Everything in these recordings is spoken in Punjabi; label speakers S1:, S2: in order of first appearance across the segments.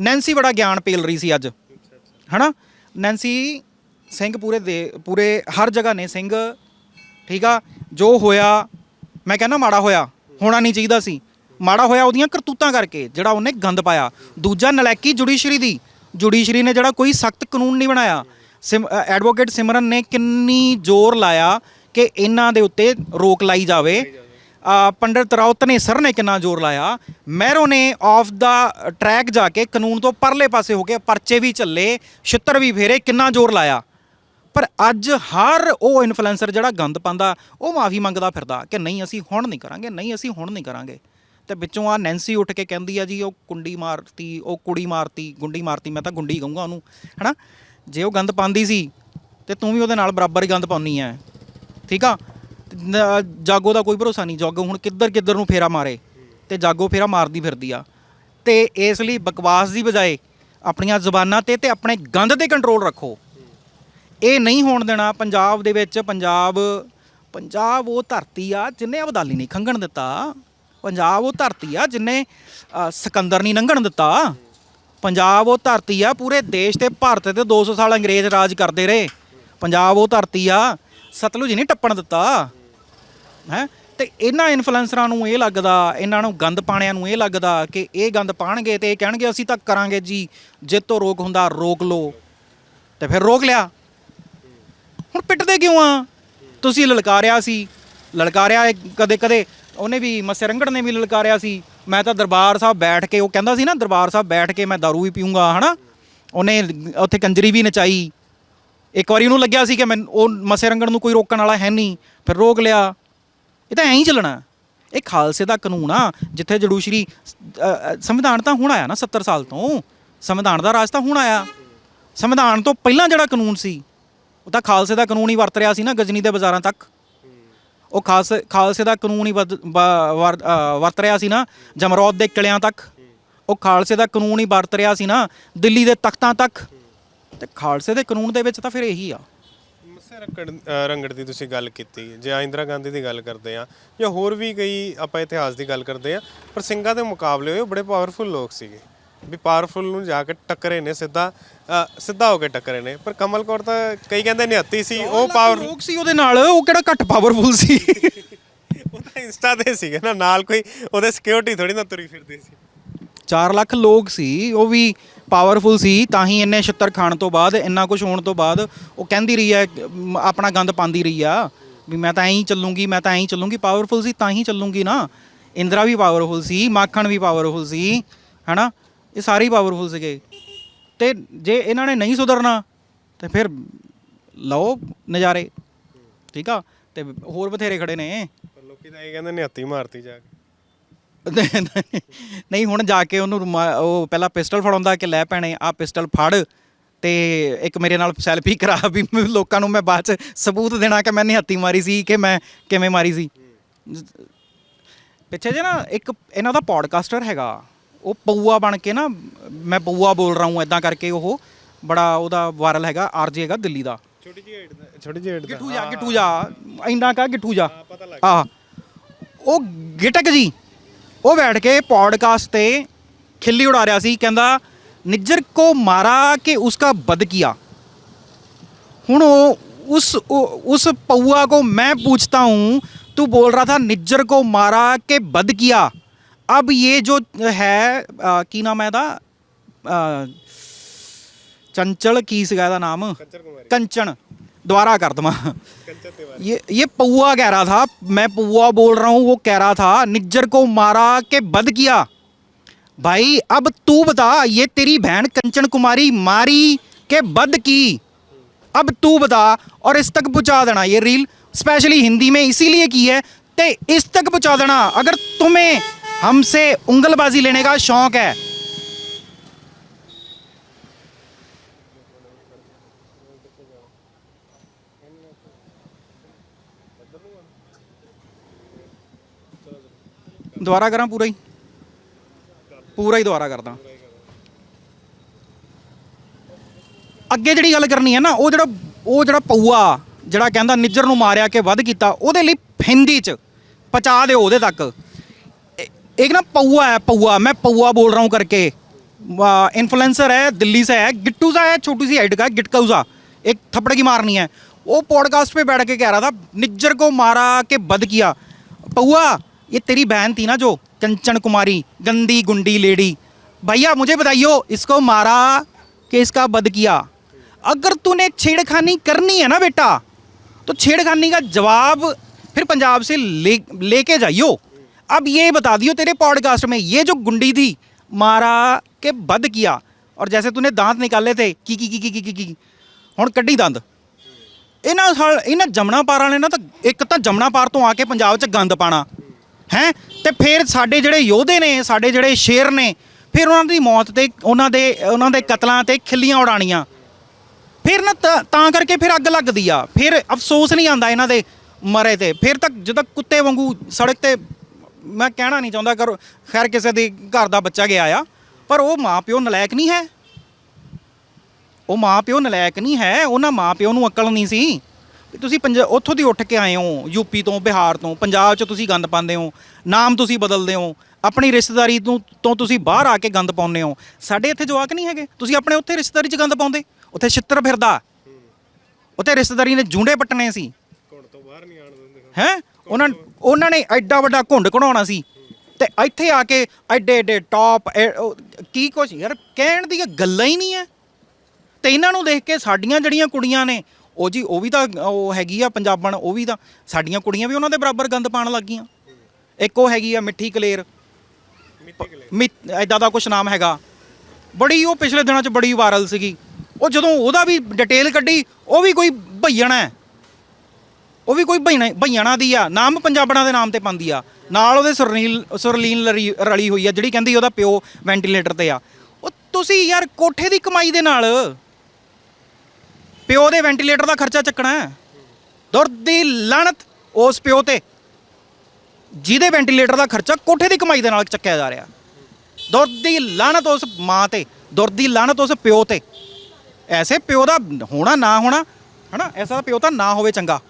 S1: ਨੈਂਸੀ ਬੜਾ ਗਿਆਨ ਪੇਲ ਰਹੀ ਸੀ ਅੱਜ। ਹਨਾ? ਨੈਂਸੀ ਸਿੰਘ ਪੂਰੇ ਦੇ, ਪੂਰੇ ਹਰ ਜਗ੍ਹਾ ਨੇ ਸਿੰਘ, ਠੀਕ ਆ? ਜੋ ਹੋਇਆ, ਮੈਂ ਕਹਿੰਦਾ ਮਾੜਾ ਹੋਇਆ, ਹੋਣਾ ਨਹੀਂ ਚਾਹੀਦਾ ਸੀ। ਮਾੜਾ ਹੋਇਆ ਉਹਦੀਆਂ ਕਰਤੂਤਾਂ ਕਰਕੇ, ਜਿਹੜਾ ਉਹਨੇ ਗੰਦ ਪਾਇਆ। ਦੂਜਾ ਨਲੈਕੀ ਜੁਡੀਸ਼ਰੀ ਦੀ। ਜੁਡੀਸ਼ਰੀ ਨੇ ਜਿਹੜਾ ਕੋਈ ਸਖਤ ਕਾਨੂੰਨ ਨਹੀਂ ਬਣਾਇਆ। ਸਿਮ ਐਡਵੋਕੇਟ ਸਿਮਰਨ ਨੇ ਕਿੰਨੀ ਜ਼ੋਰ ਲਾਇਆ ਕਿ ਇਹਨਾਂ ਦੇ ਉੱਤੇ ਰੋਕ ਲਾਈ ਜਾਵੇ। ਪੰਡਿਤ ਰਾਉਤ ਨੇ ਸਰ ਨੇ ਕਿੰਨਾ ਜ਼ੋਰ ਲਾਇਆ। ਮਹਿਰੋ ਨੇ ਆਫ ਦਾ ਟਰੈਕ ਜਾ ਕੇ ਕਾਨੂੰਨ ਤੋਂ ਪਰਲੇ ਪਾਸੇ ਹੋ ਕੇ ਪਰਚੇ ਵੀ ਚੱਲੇ ਛਿੱਤਰ ਵੀ ਫੇਰੇ, ਕਿੰਨਾ ਜ਼ੋਰ ਲਾਇਆ। ਪਰ ਅੱਜ ਹਰ ਉਹ ਇਨਫਲੂਐਂਸਰ ਜਿਹੜਾ ਗੰਦ ਪਾਉਂਦਾ, ਉਹ ਮਾਫੀ ਮੰਗਦਾ ਫਿਰਦਾ ਕਿ ਨਹੀਂ, ਅਸੀਂ ਹੁਣ ਨਹੀਂ ਕਰਾਂਗੇ, ਨਹੀਂ, ਅਸੀਂ ਹੁਣ ਨਹੀਂ ਕਰਾਂਗੇ। ਤੇ ਵਿੱਚੋਂ ਆ ਨੈਂਸੀ ਉੱਠ ਕੇ ਕਹਿੰਦੀ ਆ ਜੀ, ਉਹ ਕੁੰਡੀ ਮਾਰਤੀ, ਉਹ ਕੁੜੀ ਮਾਰਤੀ, ਗੁੰਡੀ ਮਾਰਤੀ, ਮੈਂ ਤਾਂ ਗੁੰਡੀ ਕਹੂੰਗਾ ਉਹਨੂੰ, ਹਨਾ? ਜੇ ਉਹ ਗੰਦ ਪਾਉਂਦੀ ਸੀ, ਤੇ ਤੂੰ ਵੀ ਉਹਦੇ ਨਾਲ ਬਰਾਬਰ ਹੀ ਗੰਦ ਪਾਉਣੀ ਐ। ਠੀਕ ਆ? ਨ- ਜਾਗੋ ਦਾ ਕੋਈ ਭਰੋਸਾ ਨਹੀਂ ਜਾਗੋ ਹੁਣ ਕਿੱਧਰ ਕਿੱਧਰ ਨੂੰ ਫੇਰਾ ਮਾਰੇ ਤੇ ਜਾਗੋ ਫੇਰਾ ਮਾਰਦੀ ਫਿਰਦੀ ਆ। ਤੇ ਇਸ ਲਈ ਬਕਵਾਸ ਦੀ ਬਜਾਏ ਆਪਣੀਆਂ ਜ਼ੁਬਾਨਾਂ ਤੇ ਤੇ ਆਪਣੇ ਗੰਦ ਤੇ ਕੰਟਰੋਲ ਰੱਖੋ। ਇਹ ਨਹੀਂ ਹੋਣ ਦੇਣਾ ਪੰਜਾਬ ਦੇ ਵਿੱਚ ਪੰਜਾਬ ਪੰਜਾਬ ਉਹ ਧਰਤੀ ਆ ਜਿੰਨੇ ਅਬਦਾਲੀ ਨਹੀਂ ਖੰਗਣ ਦਿੱਤਾ ਪੰਜਾਬ ਉਹ ਧਰਤੀ ਆ ਜਿੰਨੇ ਅ, ਸਿਕੰਦਰ ਨਹੀਂ ਲੰਘਣ ਦਿੱਤਾ। ਪੰਜਾਬ ਉਹ ਧਰਤੀ ਆ ਪੂਰੇ ਦੇਸ਼ ਤੇ ਭਾਰਤ ਤੇ 200 ਸਾਲ ਅੰਗਰੇਜ਼ ਰਾਜ ਕਰਦੇ ਰਹੇ। ਪੰਜਾਬ ਉਹ ਧਰਤੀ ਆ ਸਤਲੁਜ ਨਹੀਂ ਟੱਪਣ ਦਿੱਤਾ। ਹੈ? ਤੇ ਇਹਨਾਂ ਇਨਫਲੂਐਂਸਰਾਂ ਨੂੰ ਇਹ ਲੱਗਦਾ, ਇਹਨਾਂ ਨੂੰ ਗੰਦ ਪਾਣਿਆਂ ਨੂੰ ਇਹ ਲੱਗਦਾ ਕਿ ਇਹ ਗੰਦ ਪਾਣਗੇ ਤੇ ਇਹ ਕਹਿਣਗੇ, ਅਸੀਂ ਤਾਂ ਕਰਾਂਗੇ ਜੀ ਜੇ ਤੋਂ ਰੋਕ ਹੁੰਦਾ, ਰੋਕ ਲੋ ਤੇ ਫਿਰ ਰੋਕ ਲਿਆ। ਹੁਣ ਪਿੱਟਦੇ ਕਿਉਂ ਆ? ਤੁਸੀਂ ਲਲਕਾਰਿਆ ਸੀ, ਲਲਕਾਰਿਆ ਕਦੇ ਕਦੇ, ਉਹਨੇ ਵੀ ਮੱਸੇ ਰੰਗੜ ਨੇ ਵੀ ਲਲਕਾਰਿਆ ਸੀ। ਮੈਂ ਤਾਂ ਦਰਬਾਰ ਸਾਹਿਬ ਬੈਠ ਕੇ, ਉਹ ਕਹਿੰਦਾ ਸੀ ਨਾ, ਦਰਬਾਰ ਸਾਹਿਬ ਬੈਠ ਕੇ ਮੈਂ ਦਾਰੂ ਵੀ ਪੀਊਂਗਾ, ਹਨਾ? ਉਹਨੇ ਉੱਥੇ ਕੰਜਰੀ ਵੀ ਨਚਾਈ। ਇੱਕ ਵਾਰੀ ਉਹਨੂੰ ਲੱਗਿਆ ਸੀ ਕਿ ਮੈਂ, ਉਹ ਮੱਸੇ ਰੰਗਣ ਨੂੰ ਕੋਈ ਰੋਕਣ ਵਾਲਾ ਹੈ ਨਹੀਂ। ਫਿਰ ਰੋਕ ਲਿਆ। ਇਹ ਤਾਂ ਐਂ ਹੀ ਚੱਲਣਾ ਇਹ ਖਾਲਸੇ ਦਾ ਕਾਨੂੰਨ ਆ, ਜਿੱਥੇ ਜੜੂਸ਼ਰੀ ਸੰਵਿਧਾਨ ਤਾਂ ਹੁਣ ਆਇਆ ਨਾ 70 ਸਾਲ ਤੋਂ। ਸੰਵਿਧਾਨ ਦਾ ਰਾਜ ਤਾਂ ਹੁਣ ਆਇਆ। ਸੰਵਿਧਾਨ ਤੋਂ ਪਹਿਲਾਂ ਜਿਹੜਾ ਕਾਨੂੰਨ ਸੀ, ਉਹ ਤਾਂ ਖਾਲਸੇ ਦਾ ਕਾਨੂੰਨ ਹੀ ਵਰਤ ਰਿਹਾ ਸੀ ਨਾ ਗਜਨੀ ਦੇ ਬਾਜ਼ਾਰਾਂ ਤੱਕ। ਉਹ ਖਾਲਸੇ ਖਾਲਸੇ ਦਾ ਕਾਨੂੰਨ ਹੀ ਵਰਤ- ਬ- ਵਰ- ਵਰਤ ਰਿਹਾ ਸੀ ਨਾ ਜਮਰੌਦ ਦੇ ਕਿਲਿਆਂ ਤੱਕ। ਉਹ ਖਾਲਸੇ ਦਾ ਕਾਨੂੰਨ ਹੀ ਵਰਤ ਰਿਹਾ ਸੀ ਨਾ ਦਿੱਲੀ ਦੇ ਤਖਤਾਂ ਤੱਕ। ਤੇ ਖਾਲਸੇ ਦੇ ਕਾਨੂੰਨ ਦੇ ਵਿੱਚ ਤਾਂ ਫਿਰ ਇਹੀ ਆ।
S2: ਰੰਗੜ ਰੰਗੜ ਦੀ ਤੁਸੀਂ ਗੱਲ ਕੀਤੀ ਜੇ ਇੰਦਰਾ ਗਾਂਧੀ ਦੀ ਗੱਲ ਕਰਦੇ ਆ ਜਾਂ ਹੋਰ ਵੀ ਕਈ ਆਪਾਂ ਇਤਿਹਾਸ ਦੀ ਗੱਲ ਕਰਦੇ ਆ ਪਰ ਸਿੰਘਾਂ ਦੇ ਮੁਕਾਬਲੇ ਹੋਏ ਬੜੇ ਪਾਵਰਫੁਲ ਲੋਕ ਸੀਗੇ। ਵੀ ਪਾਵਰਫੁਲ ਨੂੰ ਜਾ ਕੇ ਟੱਕਰੇ ਨੇ ਸਿੱਧਾ ਸਿੱਧਾ ਹੋ ਕੇ ਟੱਕਰੇ ਨੇ। ਪਰ ਕਮਲ ਕੌਰ ਤਾਂ ਕਈ ਕਹਿੰਦੇ ਨਿਹੱਤੀ ਸੀ ਉਹ ਪਾਵਰ
S1: ਲੋਕ ਸੀ ਉਹਦੇ ਨਾਲ ਉਹ ਕਿਹੜਾ ਘੱਟ ਪਾਵਰਫੁਲ ਸੀ?
S2: ਉਹ ਤਾਂ ਇੰਸਟਾ ਤੇ ਸੀਗੇ ਨਾ ਨਾਲ ਕੋਈ ਉਹਦੇ ਸਿਕਿਉਰਿਟੀ ਥੋੜੀ ਨਾ ਤੁਰੀ ਫਿਰਦੀ ਸੀ।
S1: 4 ਲੱਖ ਲੋਕ ਸੀ ਉਹ ਵੀ ਪਾਵਰਫੁਲ ਸੀ ਤਾਂ ਹੀ ਇੰਨੇ ਛਿੱਤਰ ਖਾਣ ਤੋਂ ਬਾਅਦ ਇੰਨਾ ਕੁਝ ਹੋਣ ਤੋਂ ਬਾਅਦ ਉਹ ਕਹਿੰਦੀ ਰਹੀ ਹੈ ਮ, ਆਪਣਾ ਗੰਦ ਪਾਉਂਦੀ ਰਹੀ ਆ ਵੀ ਮੈਂ ਤਾਂ ਐਂ ਹੀ ਚੱਲੂੰਗੀ ਮੈਂ ਤਾਂ ਐਂ ਹੀ ਚੱਲੂੰਗੀ ਪਾਵਰਫੁਲ ਸੀ ਤਾਂ ਹੀ ਚੱਲੂੰਗੀ ਨਾ। ਇੰਦਰਾ ਵੀ ਪਾਵਰਫੁਲ ਸੀ ਮਾਖਣ ਵੀ ਪਾਵਰਫੁਲ ਸੀ ਹਨਾ? ਇਹ ਸਾਰੇ ਹੀ ਪਾਵਰਫੁਲ ਸੀਗੇ। ਤੇ ਜੇ ਇਹਨਾਂ ਨੇ ਨਹੀਂ ਸੁਧਰਨਾ ਤੇ ਫਿਰ ਲਓ ਨਜ਼ਾਰੇ ਠੀਕ ਆ? ਤੇ ਹੋਰ ਬਥੇਰੇ ਖੜੇ ਨੇ।
S2: ਪਰ ਲੋਕੀ ਤਾਂ ਇਹ ਕਹਿੰਦੇ ਨਿਹੱਤੀ ਮਾਰਤੀ ਜਾ ਕੇ।
S1: ਨਹੀਂ ਹੁਣ ਜਾ ਕੇ ਉਹਨੂੰ ਰੁਮਾ- ਉਹ ਪਹਿਲਾਂ ਪਿਸਟਲ ਫੜਾਉਂਦਾ ਕਿ ਲੈ ਭੈਣੇ ਆ ਪਿਸਟਲ ਫੜ ਤੇ ਇੱਕ ਮੇਰੇ ਨਾਲ ਸੈਲਫੀ ਕਰਾ ਵੀ ਮੈਂ ਲੋਕਾਂ ਨੂੰ ਮੈਂ ਬਾਅਦ ਚ ਸਬੂਤ ਦੇਣਾ ਕਿ ਮੈਂ ਨਿਹੱਤੀ ਮਾਰੀ ਸੀ ਕਿ ਮੈਂ ਕਿਵੇਂ ਮਾਰੀ ਸੀ। ਪਿੱਛੇ ਜੇ ਨਾ ਇੱਕ ਇਹਨਾਂ ਦਾ ਪੋਡਕਾਸਟਰ ਹੈਗਾ ਉਹ ਪਊਆ ਬਣ ਕੇ ਨਾ ਮੈਂ ਪਊਆ ਬੋਲ ਰਹਾ ਹੂੰ ਇਦਾਂ ਕਰਕੇ ਉਹ ਬੜਾ ਉਹਦਾ ਵਾਇਰਲ ਹੈਗਾ ਆਰਜੇ ਹੈਗਾ ਦਿੱਲੀ ਦਾ।
S2: ਛੋਟੀ ਜਿਹੀ ਏਡ ਦਾ ਛੋਟੀ ਜਿਹੀ ਏਡ ਦਾ।
S1: ਗਿੱਠੂ ਜਾ ਗਿੱਠੂ ਜਾ ਇੰਨਾ ਕਾ ਗਿੱਠੂ ਜਾ। ਆ ਉਹ ਗਿਟਕ ਜੀ ਉਹ ਬੈਠ ਕੇ ਪੋਡਕਾਸਟ ਤੇ ਖਿੱਲੀ ਉਡਾ ਰਿਹਾ ਸੀ ਕਹਿੰਦਾ ਨਿੱਜਰ ਕੋ ਮਾਰਾ ਕਿ ਉਸਕਾ ਬਦ ਕੀਆ ਹੁਣ ਉਹ उस उ- उस पौआ को मैं पूछता हूँ तू बोल रहा था निज्जर को मारा के बद किया अब ये जो है आ, की नाम है ਇਹਦਾ ਚੰਚਲ ਕੀ ਸੀਗਾ ਇਹਦਾ ਨਾਮ
S2: ਕੰਚਰ ਕੁਮਾਰੀ
S1: कंचन दोबारा कर
S2: दवा
S1: ये ये पौआ कह रहा था, मैं पौआ बोल रहा हूँ, वो कह रहा था, निज्जर को मारा के बद किया। भाई, अब तू बता, ये तेरी बहन कंचन कुमारी मारी के बद की? अब तू बता, और इस तक पहुँचा देना, ये रील स्पेशली हिंदी में इसीलिए की है, ते इस तक पहुँचा देना। अगर तुम्हें हमसे उंगलबाजी लेने का शौक है ਦੁਬਾਰਾ ਕਰਾਂ ਪੂਰਾ ਹੀ ਪੂਰਾ ਹੀ ਦੁਬਾਰਾ ਕਰਦਾ ਅੱਗੇ ਜਿਹੜੀ ਗੱਲ ਕਰਨੀ ਹੈ ਨਾ ਉਹ ਜਿਹੜਾ ਉਹ ਜਿਹੜਾ ਪਊਆ ਜਿਹੜਾ ਕਹਿੰਦਾ ਨਿੱਜਰ ਨੂੰ ਮਾਰਿਆ ਕੇ ਵੱਧ ਕੀਤਾ ਉਹਦੇ ਲਈ ਹਿੰਦੀ ਚ ਪਹੁੰਚਾ ਦਿਓ ਉਹਦੇ ਤੱਕ ਇਹ- ਇੱਕ ਨਾ ਪਊਆ ਹੈ ਪਊਆ ਮੈਂ ਪਊਆ ਬੋਲ ਰਹਾ ਹੂੰ ਕਰਕੇ इन्फ्लुएंसर है दिल्ली से है गिट्टू सा है छोटी सी हाइट का है गिटकाऊ सा एक थप्पड़ की मारनी है वो पॉडकास्ट पे बैठ के कह रहा था निज्जर को मारा के बद किया पौआ ये तेरी बहन थी ना जो कंचन कुमारी गंदी गुंडी लेडी भैया मुझे बताइयो इसको मारा कि इसका बद किया अगर तूने छेड़खानी करनी है ना बेटा तो छेड़खानी का जवाब फिर पंजाब से ले लेके जाइयो अब ये बता दियो तेरे पॉडकास्ट में ये जो गुंडी थी मारा के बद किया और जैसे तूने दांत निकाले थे की की की की की की की ਹੁਣ ਕੱਢੀ ਦੰਦ ਇਹਨਾਂ ਸਾਲ ਇਹਨਾਂ ਜਮਣਾ ਪਾਰ ਵਾਲੇ ਨਾ ਤਾਂ ਇੱਕ ਤਾਂ ਜਮਣਾ ਪਾਰ ਤੋਂ ਆ ਕੇ ਪੰਜਾਬ 'ਚ ਗੰਦ ਪਾਣਾ ਹੈ? ਤੇ ਫਿਰ ਸਾਡੇ ਜਿਹੜੇ ਯੋਧੇ ਨੇ, ਸਾਡੇ ਜਿਹੜੇ ਸ਼ੇਰ ਨੇ, ਫਿਰ ਉਹਨਾਂ ਦੀ ਮੌਤ ਤੇ, ਉਹਨਾਂ ਦੇ ਉਹਨਾਂ ਦੇ ਕਤਲਾਂ ਤੇ ਖਿੱਲੀਆਂ ਉਡਾਣੀਆਂ। ਫਿਰ ਨਾ ਤਾਂ- ਕਰਕੇ ਫਿਰ ਅੱਗ ਲੱਗਦੀ ਆ। ਫਿਰ ਅਫਸੋਸ ਨਹੀਂ ਆਉਂਦਾ ਇਹਨਾਂ ਦੇ ਮਰੇ ਤੇ। ਫਿਰ ਤੱਕ ਜਦੋਂ ਕੁੱਤੇ ਵਾਂਗੂ ਸੜਕ ਤੇ, ਮੈਂ ਕਹਿਣਾ ਨਹੀਂ ਚਾਹੁੰਦਾ ਕਰ ਖੈਰ ਕਿਸੇ ਦੇ ਘਰ ਦਾ ਬੱਚਾ ਗਿਆ ਆ, ਪਰ ਉਹ ਮਾਂ ਪਿਓ ਨਲਾਇਕ ਨਹੀਂ ਹੈ। ਉਹ ਮਾਂ ਪਿਓ ਨਲਾਇਕ ਨਹੀਂ ਹੈ, ਉਹਨਾਂ ਮਾਂ ਪਿਓ ਨੂੰ ਅਕਲ ਨਹੀਂ ਸੀ। ਵੀ ਤੁਸੀਂ ਪੰਜ ਉੱਥੋਂ ਦੀ ਉੱਠ ਕੇ ਆਏ ਹੋ ਯੂਪੀ ਤੋਂ ਬਿਹਾਰ ਤੋਂ ਪੰਜਾਬ 'ਚ ਤੁਸੀਂ ਗੰਦ ਪਾਉਂਦੇ ਹੋ ਨਾਮ ਤੁਸੀਂ ਬਦਲਦੇ ਹੋ ਆਪਣੀ ਰਿਸ਼ਤੇਦਾਰੀ ਤੋਂ ਤੋਂ ਤੁਸੀਂ ਬਾਹਰ ਆ ਕੇ ਗੰਦ ਪਾਉਂਦੇ ਹੋ। ਸਾਡੇ ਇੱਥੇ ਜਵਾਕ ਨਹੀਂ ਹੈਗੇ। ਤੁਸੀਂ ਆਪਣੇ ਉੱਥੇ ਰਿਸ਼ਤੇਦਾਰੀ 'ਚ ਗੰਦ ਪਾਉਂਦੇ? ਉੱਥੇ ਛਿੱਤਰ ਫਿਰਦਾ। ਉੱਥੇ ਰਿਸ਼ਤੇਦਾਰੀ ਨੇ ਜੂੰਡੇ ਪੱਟਣੇ ਸੀ।
S2: ਘੁੰਡ ਤੋਂ ਬਾਹਰ ਨਹੀਂ ਆਣ ਦਿੰਦੇ
S1: ਹੈ? ਉਹਨਾਂ ਉਹਨਾਂ ਨੇ ਐਡਾ ਵੱਡਾ ਘੁੰਡ ਕਢਾਉਣਾ ਸੀ। ਤੇ ਇੱਥੇ ਆ ਕੇ ਐਡੇ ਐਡੇ ਟੌਪ ਕੀ ਕੁਛ ਯਾਰ ਕਹਿਣ ਦੀਆਂ ਗੱਲਾਂ ਹੀ ਨਹੀਂ ਐ। ਤੇ ਇਹਨਾਂ ਨੂੰ ਦੇਖ ਕੇ ਸਾਡੀਆਂ ਜਿਹੜੀਆਂ ਕੁੜੀਆਂ ਨੇ ਉਹ ਜੀ ਉਹ ਵੀ ਤਾਂ ਉਹ ਹੈਗੀ ਆ ਪੰਜਾਬਣ ਉਹ ਵੀ ਤਾਂ ਸਾਡੀਆਂ ਕੁੜੀਆਂ ਵੀ ਉਹਨਾਂ ਦੇ ਬਰਾਬਰ ਗੰਦ ਪਾਣ ਲੱਗ ਗਈਆਂ ਇੱਕ ਉਹ ਹੈਗੀ ਆ ਮਿੱਠੀ ਕਲੇਰ।
S2: ਮਿੱਟੀ ਕਲੇ
S1: ਮਿ- ਐਦਾਂ ਦਾ ਕੁਛ ਨਾਮ ਹੈਗਾ। ਬੜੀ ਉਹ ਪਿਛਲੇ ਦਿਨਾਂ 'ਚ ਬੜੀ ਵਾਇਰਲ ਸੀਗੀ। ਉਹ ਜਦੋਂ ਉਹਦਾ ਵੀ ਡਿਟੇਲ ਕੱਢੀ ਉਹ ਵੀ ਕੋਈ ਭਈਣਾ ਉਹ ਵੀ ਕੋਈ ਭਈਣਾ ਭਈਆਣਾ ਦੀ ਆ। ਨਾਮ ਪੰਜਾਬਣਾ ਦੇ ਨਾਮ ਤੇ ਪਾਉਂਦੀ ਆ। ਨਾਲ ਉਹਦੇ ਸੁਰਨੀਲ ਸੁਰਲੀਨ ਰਲੀ ਹੋਈ ਆ ਜਿਹੜੀ ਕਹਿੰਦੀ ਉਹਦਾ ਪਿਓ ਵੈਂਟੀਲੇਟਰ ਤੇ ਆ। ਉਹ ਤੁਸੀਂ ਯਾਰ ਕੋਠੇ ਦੀ ਕਮਾਈ ਦੇ ਨਾਲ ਪਿਓ ਦੇ ਵੈਂਟੀਲੇਟਰ ਦਾ ਖਰਚਾ ਚੱਕਣਾ ਹੈ। ਦੁਰ ਦੀ ਲਾਣਤ ਉਸ ਪਿਓ ਤੇ, ਜਿਹਦੇ ਵੈਂਟੀਲੇਟਰ ਦਾ ਖਰਚਾ ਕੋਠੇ ਦੀ ਕਮਾਈ ਦੇ ਨਾਲ ਚੱਕਿਆ ਜਾ ਰਿਹਾ। ਦੁਰ ਦੀ ਲਾਣਤ ਉਸ ਮਾਂ ਤੇ ਦੁਰ ਦੀ ਲਾਣਤ ਉਸ ਪਿਓ ਤੇ। ਐਸੇ ਪਿਓ ਦਾ ਹੋਣਾ ਨਾ ਹੋਣਾ, ਹਨਾ? ਐਸਾ ਪਿਓ ਤਾਂ ਨਾ ਹੋਵੇ ਚੰਗਾ।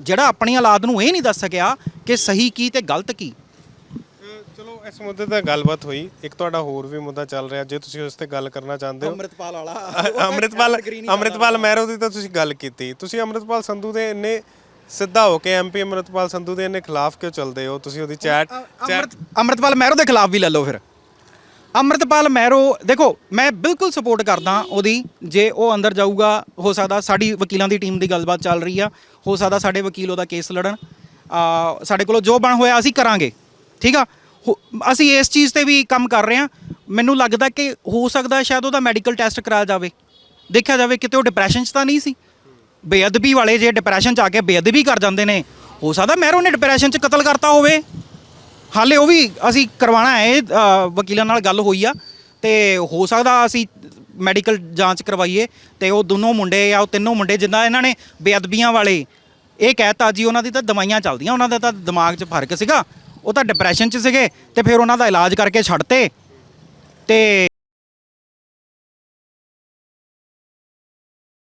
S1: ਜਿਹੜਾ ਆਪਣੀ ਔਲਾਦ ਨੂੰ ਇਹ ਨਹੀਂ ਦੱਸ ਸਕਿਆ ਕਿ ਸਹੀ ਕੀ ਤੇ ਗਲਤ ਕੀ।
S2: ਚਲੋ ਇਸ ਮੁੱਦੇ ਤੇ ਗੱਲਬਾਤ ਹੋਈ। ਇੱਕ ਤੁਹਾਡਾ ਹੋਰ ਵੀ ਮੁੱਦਾ ਚੱਲ ਰਿਹਾ ਜੇ ਤੁਸੀਂ ਉਸ ਤੇ ਗੱਲ ਕਰਨਾ ਚਾਹੁੰਦੇ ਹੋ।
S1: ਅੰਮ੍ਰਿਤਪਾਲ ਵਾਲਾ।
S2: ਅੰਮ੍ਰਿਤਪਾਲ ਅੰਮ੍ਰਿਤਪਾਲ ਮਹਿਰੋ ਦੀ ਤਾਂ ਤੁਸੀਂ ਗੱਲ ਕੀਤੀ। ਤੁਸੀਂ ਅੰਮ੍ਰਿਤਪਾਲ ਸੰਧੂ ਦੇ ਇੰਨੇ ਸਿੱਧਾ ਹੋ ਕੇ ਐਮਪੀ ਅੰਮ੍ਰਿਤਪਾਲ ਸੰਧੂ ਦੇ ਇੰਨੇ ਖਿਲਾਫ ਕਿਉਂ ਚੱਲਦੇ ਹੋ? ਤੁਸੀਂ ਉਹਦੀ ਚੈਟ ਚੈਟ
S1: ਅੰਮ੍ਰਿਤ ਅੰਮ੍ਰਿਤਪਾਲ ਮਹਿਰੋ ਦੇ ਖਿਲਾਫ ਵੀ ਲੈ ਲਓ ਫਿਰ। ਅੰਮ੍ਰਿਤਪਾਲ ਮਹਿਰੋ ਦੇਖੋ ਮੈਂ ਬਿਲਕੁਲ ਸਪੋਰਟ ਕਰਦਾ ਉਹਦੀ। ਜੇ ਉਹ ਅੰਦਰ ਜਾਊਗਾ ਹੋ ਸਕਦਾ ਸਾਡੀ ਵਕੀਲਾਂ ਦੀ ਟੀਮ ਦੀ ਗੱਲਬਾਤ ਚੱਲ ਰਹੀ ਆ। ਹੋ ਸਕਦਾ ਸਾਡੇ ਵਕੀਲ ਉਹਦਾ ਕੇਸ ਲੜਨ। ਆ ਸਾਡੇ ਕੋਲੋਂ ਜੋ ਬਣ ਹੋਇਆ ਅਸੀਂ ਕਰਾਂਗੇ। ਠੀਕ ਆ? ਹੋ- ਅਸੀਂ ਇਸ ਚੀਜ਼ ਤੇ ਵੀ ਕੰਮ ਕਰ ਰਹੇ ਹਾਂ। ਮੈਨੂੰ ਲੱਗਦਾ ਕਿ ਹੋ ਸਕਦਾ ਸ਼ਾਇਦ ਉਹਦਾ ਮੈਡੀਕਲ ਟੈਸਟ ਕਰਾਇਆ ਜਾਵੇ। ਦੇਖਿਆ ਜਾਵੇ ਕਿਤੇ ਉਹ ਡਿਪਰੈਸ਼ਨ 'ਚ ਤਾਂ ਨਹੀਂ ਸੀ। ਬੇਅਦਬੀ ਵਾਲੇ ਜੇ ਡਿਪਰੈਸ਼ਨ 'ਚ ਆ ਕੇ ਬੇਅਦਬੀ ਕਰ ਜਾਂਦੇ ਨੇ ਹੋ ਸਕਦਾ ਮਹਿਰੋ ਨੇ ਡਿਪਰੈਸ਼ਨ 'ਚ ਕਤਲ ਕਰਤਾ ਹੋਵੇ। ਹਾਲੇ ਉਹ ਵੀ ਅਸੀਂ ਕਰਵਾਉਣਾ ਹੈ ਇਹ, ਅ, ਵਕੀਲਾਂ ਨਾਲ ਗੱਲ ਹੋਈ ਆ। ਤੇ ਹੋ ਸਕਦਾ ਅਸੀਂ ਮੈਡੀਕਲ ਜਾਂਚ ਕਰਵਾਈਏ ਤੇ ਉਹ ਦੋਨੋਂ ਮੁੰਡੇ ਜਾਂ ਉਹ ਤਿੰਨੋਂ ਮੁੰਡੇ ਜਿੱਦਾਂ ਇਹਨਾਂ ਨੇ ਬੇਅਦਬੀਆਂ ਵਾਲੇ ਇਹ ਕਹਿਤਾ ਜੀ ਉਹਨਾਂ ਦੀ ਤਾਂ ਦਵਾਈਆਂ ਚੱਲਦੀਆਂ ਉਹਨਾਂ ਦਾ ਤਾਂ ਦਿਮਾਗ 'ਚ ਫ਼ਰਕ ਸੀਗਾ। ਉਹ ਤਾਂ ਡਿਪਰੈਸ਼ਨ 'ਚ ਸੀਗੇ ਤੇ ਫਿਰ ਉਹਨਾਂ ਦਾ ਇਲਾਜ ਕਰਕੇ ਛੱਡਤੇ ਤੇ